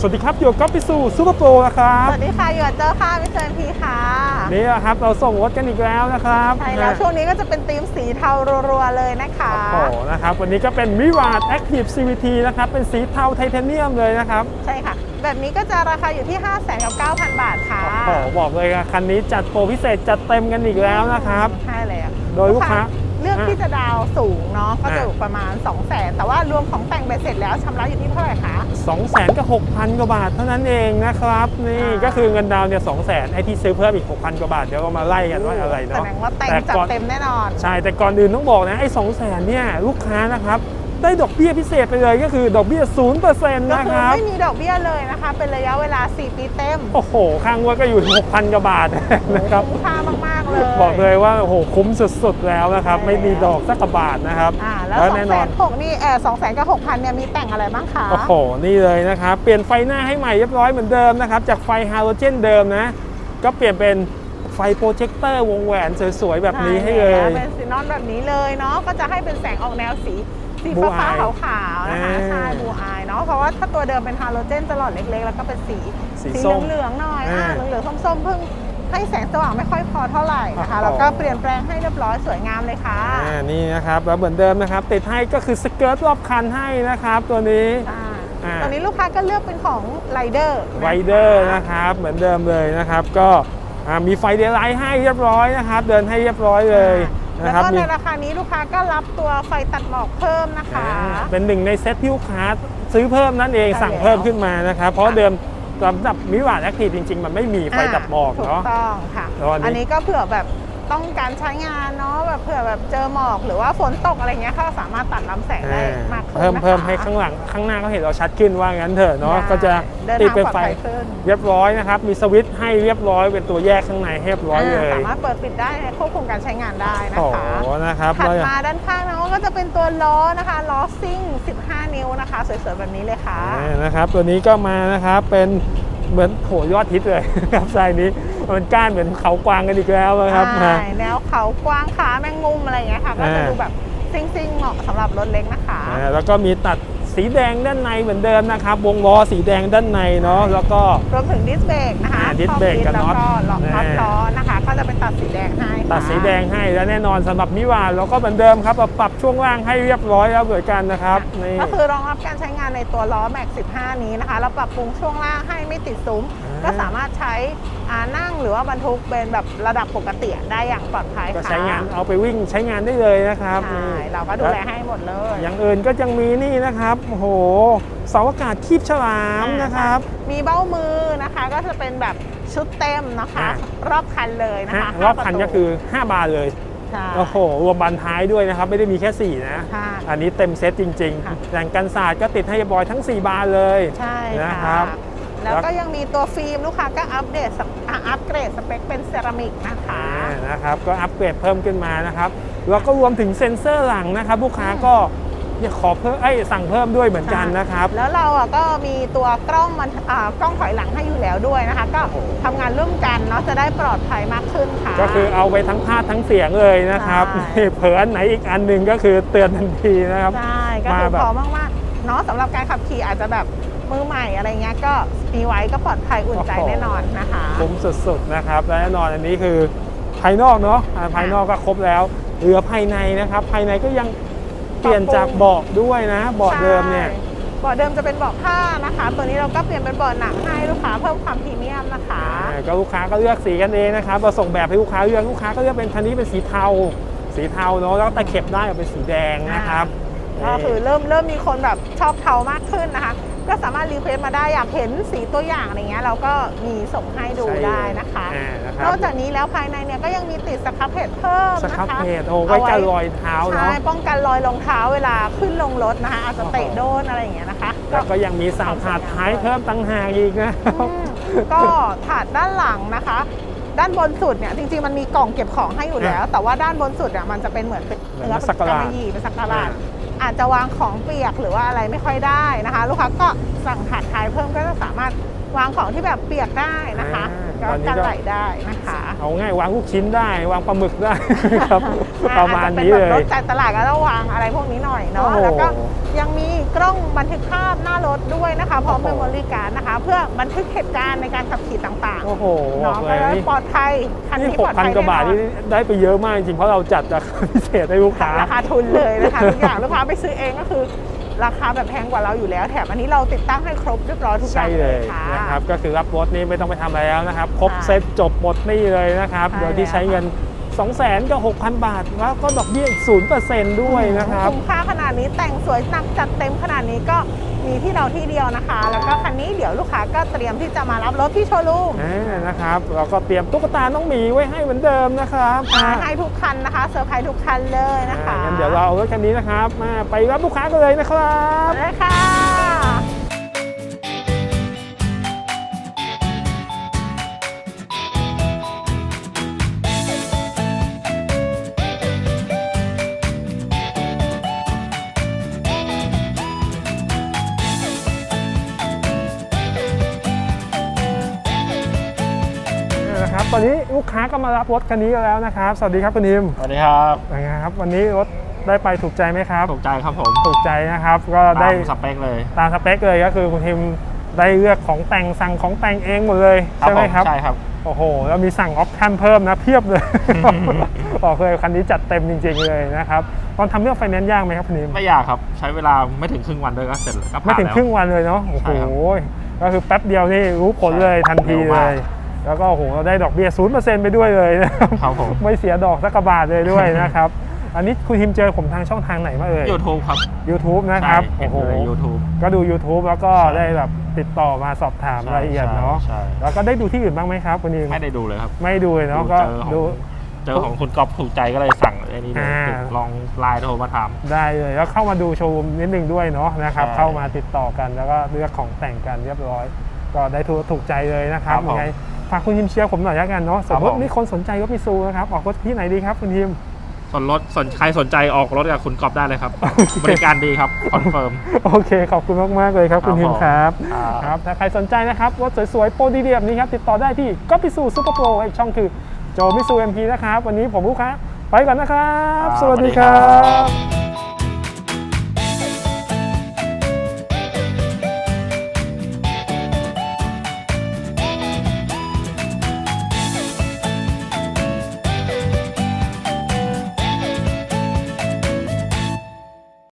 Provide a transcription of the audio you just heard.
สวัสดีครับอยู่กับก๊อฟปิสูซูเปอร์โปรนะครับสวัสดีค่ะอยู่กับเจอค่ะมิสเตอร์พีค่ะนี่แหละครับเราส่งรถกันอีกแล้วนะครับใช่แล้วช่วงนี้ก็จะเป็นธีมสีเทารัวๆเลยนะคะโอ้โหนะครับวันนี้ก็เป็นมิวาดแอคทีฟ CVT นะครับเป็นสีเทาไทเทเนียมเลยนะครับใช่ค่ะ แบบนี้ก็จะราคาอยู่ที่ 5 9 0 0 0 บาทค่ะโอ้โหบอกเลยว่าคันนี้จัดโปรพิเศษจัดเต็มกันอีกแล้วนะครับใช่เลยอะโดยลูกค้า เลือกอะที่จะดาวน์สูงเนาะก็จะอะอยู่ประมาณ 2 0 0 0 0 0แต่ว่ารวมของแต่งเบ็ดเสร็จแล้วชำระอยู่ที่เท่าไหร่คะ2 0 0 0 0กับ6,000 กว่าบาทเท่านั้นเองนะครับ นี่อ่าก็คือเงินดาวน์เนี่ย2 0 0 0 0ไอ้ที่ซื้อเพิ่มอีก 6,000 กว่าบาท เดี๋ยวเรามาไล่กันว่าอะไรแสเนาะดงว่าแต่งจัดก่อนเต็มแน่นอน ใช่แต่ก่อนอื่นต้องบอกนะไอ้2 0 0 0 0เนี่ยลูกค้านะครับได้ดอกเบี้ยพิเศษไปเลยก็คือดอกเบี้ย0%นก็ะคืคอรับไม่มีดอกเบี้ยเลยนะคะ เป็นระยะเวลา 4 ปีเต็ม โอ้โห ข้างงวดก็อยู่ที่6,000 กว่าบาทนะครับคุ้มค่ามากๆ เลยบอกเลยว่าโอ้โหคุ้มสุดๆแล้วนะครับใช่ไม่มีดอกสักกระบาทนะครับอ่าแล้วสองแน่แสนอนนหกนี่เออสองแสนกับหกพันเนี่ยมีแต่งอะไรบ้างคะโอ้โหนี่เลยนะครับ เปลี่ยนไฟหน้าให้ใหม่เรียบร้อยเหมือนเดิมนะครับ จากไฟฮาโลเจนเดิมนะ ก็เปลี่ยนเป็นไฟโปรเจคเตอร์วงแหวนสวยๆ แบบนี้ให้เลยช่เป็นสีนอนแบบนี้เลยเนาะก็จะให้เป็นแสงออกแนวสีสี Blue ฟ้า eye ๆขาวๆนะคะอ่าใช่บูอายเนาะเพราะว่าถ้าตัวเดิมเป็นฮาโลเจนจะหลอดเล็กๆ แล้วก็เป็นสีสีส้มเหลืองๆหน่อยอ่าอ่าเหลืองๆส้มๆเพิ่ง ให้แสงสว่างไม่ค่อยพอเท่าไหร่นะคะโอ้โหแล้วก็เปลี่ยนแปลงให้เรียบร้อยสวยงามเลยค่ะอ่านี่นะครับแล้วเหมือนเดิมนะครับ ติดให้ก็คือสเกิร์ตรอบคันให้นะครับ ตัวนี้อ่าอ่าตอนนี้ลูกค้าก็เลือกเป็นของไรเดอร์ไรเดอร์นะครับเหมือนเดิมเลยนะครับ ก็อ่ามีไฟเดย์ไลท์ให้เรียบร้อยนะครับ เดินให้เรียบร้อยเลยแล้นะวครับก็มีในราคานี้ลูกค้าก็รับตัวไฟตัดหมอกเพิ่มนะคะอ่าเป็นหนึ่งในเซ็ตที่ลูกค้าซื้อเพิ่มนั่นเองใช่สั่งแล้วเพิ่มขึ้นมานะครับ เพราะเดิม สำหรับมิวาดแอคทีฟจริง ๆ มันไม่มีไฟตัดหมอกถูกเนาะต้องค่ะแล้วอันนี้อันนี้ก็เผื่อแบบ ต้องการใช้งานเนาะแบบเผื่อแบบเจอหมอกหรือว่าฝนตกอะไรเงี้ยเขาสามารถตัดลำแสงได้มากขึ้นเพิ่มนะคะ เพิ่มให้ข้างหลังข้างหน้าก็เห็นเราชัดขึ้นว่างั้นเถอะเนาะได้ก็จะเดินติดทางเป็นปลอดไฟภัยขึ้น เรียบร้อยนะครับ มีสวิตช์ให้เรียบร้อยเป็นตัวแยกข้างในให้เรียบร้อยเลยสามารถเปิดปิดได้ควบคุมการใช้งานได้นะโอ้คะโหนะครับถัดแล้วมาด้านข้างเนาะก็จะเป็นตัวล้อนะคะล้อซิ่ง 15 นิ้วนะคะ สวยๆแบบนี้เลยค่ะ อ่านะครับตัวนี้ก็มานะครับเป็นเหมือนโหยอดฮิตเลย ครับไซส์นี้ มันก้านเหมือนเขากวางกันอีกแล้วนะครับใช่มาแนวเขากว้างขาแมงมุมอะไรเงี้ยค่ะก็จะอ่าดูแบบซิ่งๆเหมาะสำหรับรถเล็กนะคะอ่าแล้วก็มีตัดสีแดงด้านในเหมือนเดิมนะครับ วงล้อสีแดงด้านในเนาะแล้วก็รวมถึงดิสเบรกนะคะอ่าดิสเบรกกับแล้วน็อตก็ล็อกน็อตอ่าล้อนะคะ ก็จะเป็นตัดสีแดงให้ค่ะตัดสีแดงให้และแน่นอนสำหรับมิวาเราก็เหมือนเดิมครับเราปรับช่วงล่างให้เรียบร้อยแล้วเหมือนกันนะครับนี่ก็คือรองรับการใช้งานในตัวล้อแม็ก15 นี้นะคะเราปรับปรุงช่วงล่างให้ไม่ติดซุ้มอ่า ก็สามารถใช้อ่านั่งหรือว่าบรรทุกเป็นแบบระดับปกติได้อย่างปลอดภัยก็ค่ะใช้งานเอาไปวิ่งใช้งานได้เลยนะครับใช่นี่เราก็ดูแลให้หมดเลย อย่างอื่นก็ยังมีนี่นะครับโอ้โหเสาอากาศคีบฉลามนะครับ มีเบ้ามือนะคะก็จะเป็นแบบชุดเต็มนะคะอ่ารอบคันเลยนะฮะคะรอบคันก็คือ 5 บานเลยใช่โอ้โหรวมบานท้ายด้วยนะครับ ไม่ได้มีแค่ 4 นะค่ะอันนี้เต็มเซตจริงค่ะๆอย่างกันศาสตร์ก็ติดให้เรียบร้อยทั้ง 4 บานเลย ใช่นะคค่ะรับ แล้วก็ยังมีตัวฟิล์มลูกค้าก็อัปเดตสเปอะอัปเกรดสเปคเป็นเซรามิกนะคะอ่านะครับก็อัปเกรดเพิ่มขึ้นมานะครับแล้วก็รวมถึงเซ็นเซอร์หลังนะครับลูกค้าก็อยากขอเพิ่มเอ้ยสั่งเพิ่มด้วยเหมือนกันนะครับ แล้วเราอะก็มีตัวกล้องมันอ่ากล้องถอยหลังให้อยู่แล้วด้วยนะคะ ก็โอ้โหทำงานร่วมกันเนาะจะได้ปลอดภัยมากขึ้นค่ะ ก็คือเอาไปทั้งภาพทั้งเสียงเลยนะครับใช่นี่เผลออันไหนอีกอันหนึ่งก็คือเตือนทันทีนะครับใช่ก็มาคือแบบพอมากๆเนาะสำหรับการขับขี่อาจจะแบบ มือใหม่อะไรเงี้ยก็มีไว้ก็ปลอดภัยอุ่นใจแน่นอนนะคะคุ้มสุดๆนะครับและแน่นอนอันนี้คือภายนอกเนาะอ่าภายนอกก็ครบแล้วเหลือภายในนะครับ ภายในก็ยังเปลี่ยนจากเบาะด้วยนะเบาะเดิมเนี่ยใช่เบาะเดิมจะเป็นเบาะผ้านะคะ ตัวนี้เราก็เปลี่ยนเป็นเบาะหนังให้ลูกค้าเพิ่มความพรีเมียมนะคะอ่าก็ลูกค้าก็เลือกสีกันเองนะครับเราส่งแบบให้ลูกค้าเลือกลูกค้าก็เลือกเป็นคันนี้เป็นสีเทา สีเทาเนาะแล้วก็ตะเข็บได้ออกเป็นสีแดงนะครับก็คือเริ่มเริ่มมีคนแบบชอบเทามากขึ้นนะคะ ก็สามารถรีเควสต์มาได้อยากเห็นสีตัวอย่างอะไรเงี้ยเราก็มีส่งให้ดูใช่เลยได้นะคะอ่านะครับ นอกจากนี้แล้วภายในเนี่ยก็ยังมีติดสครับเพจเพิ่มสนะครับคะเพจโอ้ไว้กันรอยเท้าใช่เนาะป้องกันรอยรองเท้าเวลาขึ้นลงรถนะคะอาจจะเตะโดนอะไรอย่างเงี้ยนะคะแล้วก็ยังมีสั่งถาดท้ายเพิ่มตั้งหากอีกนะอืมก็ถาดด้านหลังนะคะ ด้านบนสุดเนี่ยจริงๆมันมีกล่องเก็บของให้อยู่แล้ว แต่ว่าด้านบนสุดเนี่ยมันจะเป็นเหมือนเป็นเหมือนเนื้อสักการะกำมะหยี่เป็นสักการะอ่า อาจจะวางของเปียกหรือว่าอะไรไม่ค่อยได้นะคะ ลูกค้าก็สั่งถาดท้ายเพิ่มก็จะสามารถวางของที่แบบเปียกได้นะคะอ่าก็ตอนนี้กันก็ไหลได้นะคะ เอาง่ายวางลูกชิ้นได้ วางปลาหมึกได้ ครับ ประมาณนี้อเลจจะป็แบบรยถจ่ายตลาดก็ต้องวางอะไรพวกนี้หน่อยโอ้เนาะโหแล้วก็ยังมีกล้องบันทึกภาพหน้ารถด้วยนะคะพร้อมโอ้เมโหมโมรี่การ์ดนะคะ เพื่อบันทึกเหตุการณ์ในการขับขี่ต่างโอ้โหๆบอเนาะกก็เลยได้นี่ปลอดภัยคันนี่นี้หปกลอดพันภัยกว่าบาทแน่นนี่อนได้ไปเยอะมากจริงเพราะเราจัดราคาพิเศษให้ลูกค้าราคาทุนเลยนะคะทุกอย่างลูกค้าไปซื้อเองก็คือราคาแบบแพงกว่าเราอยู่แล้วแถมอันนี้เราติดตั้งให้ครบเรียบร้อยทุกอใช่ย่างเลเลยยค่ะนะครับก็คือรับรถนี่ไม่ต้องไปทำอะไรแล้วนะครับ ครบใช่เซ็ตจบหมดหนี่เลยนะครับใช่โดยที่ใช้เงิน 2 0 0 0 0 0กับ6,000 บาท แล้วก็ดอกเบี้ยอีก0%ด้วยนะครับ คุ้มค่าขนาดนี้แต่งสวยหนักจัดเต็มขนาดนี้ก็มีที่เราที่เดียวนะคะ แล้วก็คันนี้เดี๋ยวลูกค้าก็เตรียมที่จะมารับรถที่โชว์รูมอ่านะครับเราก็เตรียมตุ๊กตาน้องหมีไว้ให้เหมือนเดิมนะครับมาให้ทุกคันนะคะเซอร์ไพรส์ทุกคันเลยนะคะอ่างั้นเดี๋ยวเราเอารถคันนี้นะครับมาไปรับลูกค้ากันเลยนะครับเลยค่ะนะครั ลูกค้าก็มารับรถคันนี้กันแล้วนะครับ สวัสดีครับคุณนิมสวัสดีครับเป็นไงครับ วันนี้รถได้ไปถูกใจไหมครับ ถูกใจครับผม ถูกใจนะครับ ก็ได้ตามสเปคเลย ตามสเปคเลยก็คือคุณทิมได้เลือกของแต่งสั่งของแต่งเองหมดเลยใช่ไหมครับ ใช่ครับ โอ้โห แล้วมีสั่งออปชั่นเพิ่มนะเพียบเลยบอกเลยคันนี้จัดเต็มจริง ๆเลยนะครับตอนทำเรื่องไฟแนนซ์ยากไหมครับคุณนิมไม่ยากครับ ใช้เวลาไม่ถึงครึ่งวันด้วยก็เสร็จแล้วก็ผ่านไม่ถึงแล้วครึ่งวันเลยเนาะ โอ้โหใช่ครับก็คือแป๊บเดียวนี่รู้ผลเลยทันทีเร็วเลมากย แล้วก็โอ้โหเราได้ดอกเบี้ยศูนย์เปอร์เซ็นต์ไปด้วยเลยนะครับครับผมไม่เสียดอกสักกระบาทเลยด้วยนะครับ อันนี้คุณทิมเจอผมทางช่องทางไหนมาเอ่ยยูทูบครับ YouTube นะครับใช่เห็โอ้นโหในยูทูบก็ดู YouTube แล้วก็ใช่ได้แบบติดต่อมาสอบถามรายละเอียดเนาะใช่แล้วก็ได้ดูที่อื่นบ้างไหมครับคุณนิมไม่ได้ดูเลยครับ ไม่ดูเลยเนาะก็เจอของดูเจอของคุณก๊อฟถูกใจก็เลยสั่งไอ้นี่เลยอ่าลองไลน์โทรมาถามได้เลยแล้วเข้ามาดูโชว์รูมนิดนึงด้วยเนาะนะครับใช่เข้ามาติดต่อกันแล้วก็เลือกของแต่งกันเรียบร้อย ก็ได้ถูกถูกใจเลยนะครับครับผมยังไง ฝากคุณทิมเชียร์ผมหน่อยละกันเนาะสครัมบมติผมมีคนสนใจรถมิซูนะครับออกรถที่ไหนดีครับคุณทิมส่วนรถสนใครสนใจออกรถกับคุณก๊อฟได้เลยครับ บริการดีครับคอนเฟิร์มโอเค ขอบคุณมากๆเลยครับคุณครับทิมครับผมครับครับถ้าใครสนใจนะครับรถสวยๆ โปรดีๆแบบนี้ครับ ติดต่อได้ที่ก็พิสูซูเปอร์โปรอีกช่องคือโจมิสูเอ็มพีนะครับ วันนี้ผมลูกค้าไปก่อนนะครับครับสวัสดีสวัสดีคครัรับบ